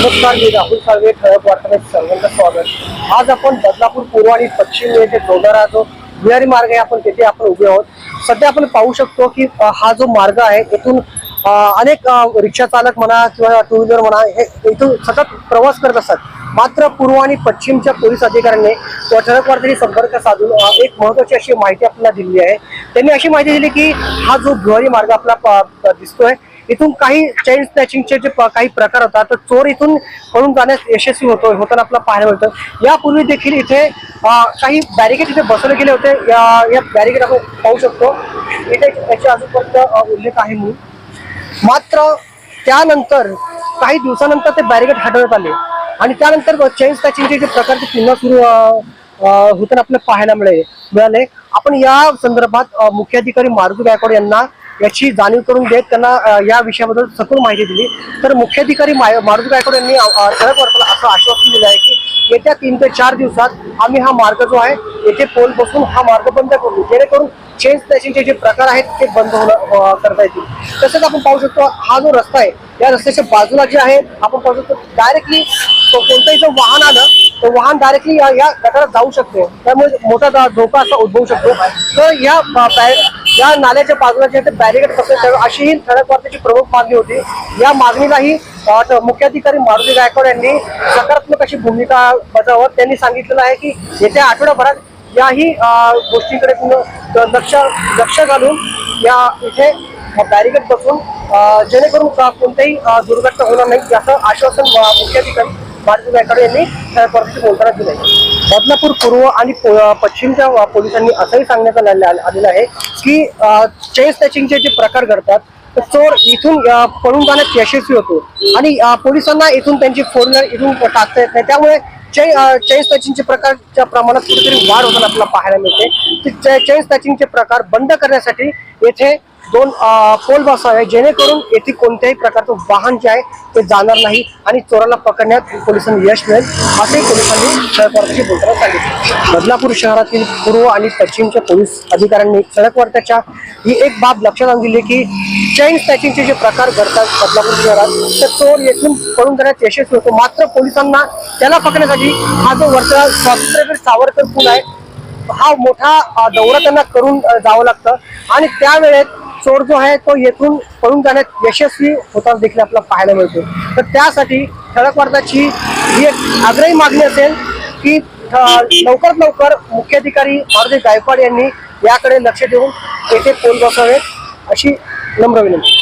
नमस्कार मी राहुल साळवे ठळक वार्तामध्ये सर्वांचं स्वागत. आज आपण बदलापूर पूर्व आणि पश्चिम येथे जोडणारा जो भुयारी मार्ग आहे आपण तेथे आपण उभे आहोत. सध्या आपण पाहू शकतो की हा जो मार्ग आहे येथून अनेक रिक्षा चालक म्हणा किंवा टू व्हीलर म्हणा हे इथून सतत प्रवास करत असतात. मात्र पूर्व आणि पश्चिमच्या पोलीस अधिकाऱ्यांनी व ठळक संपर्क साधून एक महत्वाची अशी माहिती आपल्याला दिली आहे. त्यांनी अशी माहिती दिली की हा जो भुयारी मार्ग आपला प- दिसतोय इथून काही चेन स्नॅचिंगचे जे प- काही प्रकार होतात तर चोर इथून पळून जाण्यास यशस्वी होतो होताना आपल्याला पाहायला मिळतं. यापूर्वी देखील इथे काही बॅरिकेड इथे बसवले गेले होते. या या बॅरिकेड आपण पाहू शकतो. इथे त्याच्या अजूनपर्यंत उल्लेख आहे म्हणून. मात्र त्यानंतर काही दिवसानंतर ते बॅरिकेड हटवण्यात आले. आणि त्यानंतर चेन स्नॅचिंगचे जे प्रकार ते पुन्हा सुरू होताना आपल्याला पाहायला मिळाले मिळाले. आपण या संदर्भात मुख्याधिकारी मारुती गायकवाड यांना याची जाणीव करून देत त्यांना या विषयाबद्दल सखोल माहिती दिली. तर मुख्याधिकारी मारुती गायकवाड यांनी अ, वर्गाला ठळक असं आश्वासन दिलं आहे की येत्या तीन ते चार दिवसात आम्ही हा मार्ग जो आहे येथे पोल बसून हा मार्ग बंद करू. जेणेकरून चेन स्नॅचिंगचे जे प्रकार आहेत ते बंद होणं करता येतील. तसंच आपण पाहू शकतो हा जो रस्ता आहे या रस्त्याच्या बाजूला जे आहे आपण पाहू शकतो डायरेक्टली कोणतंही जर वाहन आलं तर वाहन डायरेक्टली या या गटारात जाऊ शकते. त्यामुळे मोठा धोका असा उद्भवू शकतो. तर या या नाल्याच्या बाजूला जे ते बॅरिकेड कसं अशी ही ठळक वार्ताची प्रमुख मागणी होती. या मागणीलाही मुख्याधिकारी मारुती गायकवाड यांनी सकारात्मक अशी भूमिका बजावत त्यांनी सांगितलेलं आहे की येत्या आठवड्याभरात याही गोष्टीकडे गोष्टींकडे लक्ष लक्ष घालून या इथे बॅरिकेड बसून जेणेकरून का- कोणत्याही दुर्घटना होणार नाही याचं आश्वासन मुख्याधिकारी मारुती गायकवाड यांनी परदेशी बोलताना दिलंय. बदलापूर पूर्व आणि प- पश्चिमच्या पोलिसांनी असंही सांगण्यात आलेलं आहे की चेन स्नॅचिंगचे जे प्रकार घडतात तर चोर इथून पळून जाण्यात यशस्वी होतो. आणि पोलिसांना इथून त्यांची फोर व्हीलर इथून टाकता येत नाही. त्यामुळे चेन स्नॅचिंगचे प्रकारच्या प्रमाणात कुठेतरी वाढ होताना आपल्याला पाहायला मिळते. ते चेन स्नॅचिंगचे प्रकार बंद करण्यासाठी येथे दोन अ, पोल बसवावे जेणेकरून येथे कोणत्याही प्रकारचं वाहन जे आहे ते जाणार नाही आणि चोराला पकडण्यात पोलिसांनी यश मिळेल असे पोलिसांनी सडकवरती बोलताना सांगितले. बदलापूर शहरातील पूर्व आणि पश्चिमच्या पोलीस अधिकाऱ्यांनी सडकवर्त्याच्या ही एक बाब लक्षात आणून दिली की चैन स्नॅचिंगचे जे प्रकार घडतात बदलापूर शहरात तर चोर येथून पळून जाण्यात यशस्वी होतो. मात्र पोलिसांना त्याला पकडण्यासाठी हा जो वरचा स्वातंत्र्यवीर सावरकर पूल आहे हा मोठा दौरा त्यांना करून जावं लागतं. आणि त्यावेळेत चोर जो आहे तो येथून पळून जाण्यात यशस्वी होताना देखील आपल्याला पाहायला मिळतो. तर त्यासाठी ठळक वार्ताची ही एक आग्रही मागणी असेल की लवकरात लवकर मुख्याधिकारी मारुती गायकवाड यांनी याकडे लक्ष देऊन येथे पोल बसवावेत अशी नम्र विनंती.